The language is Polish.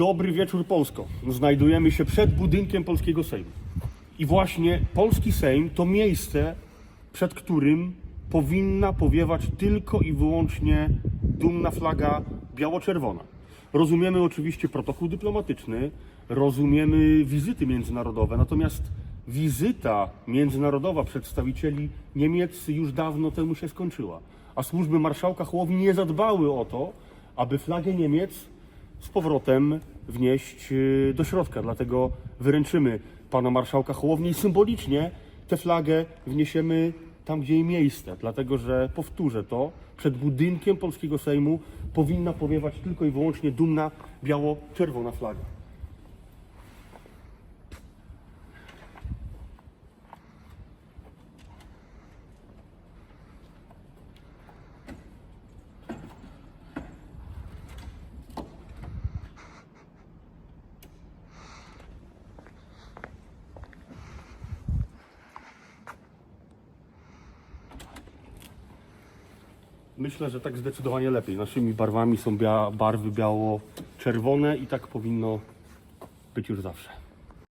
Dobry wieczór Polsko. Znajdujemy się przed budynkiem Polskiego Sejmu. I właśnie Polski Sejm to miejsce, przed którym powinna powiewać tylko i wyłącznie dumna flaga biało-czerwona. Rozumiemy oczywiście protokół dyplomatyczny, rozumiemy wizyty międzynarodowe, natomiast wizyta międzynarodowa przedstawicieli Niemiec już dawno temu się skończyła, a służby marszałka Hołowni nie zadbały o to, aby flagę Niemiec z powrotem wnieść y, do środka. Dlatego wyręczymy pana marszałka Hołowni i symbolicznie tę flagę wniesiemy tam, gdzie jej miejsce. Dlatego, że powtórzę to, przed budynkiem polskiego Sejmu powinna powiewać tylko i wyłącznie dumna biało-czerwona flaga. Myślę, że tak zdecydowanie lepiej. Naszymi barwami są bia- barwy biało-czerwone i tak powinno być już zawsze.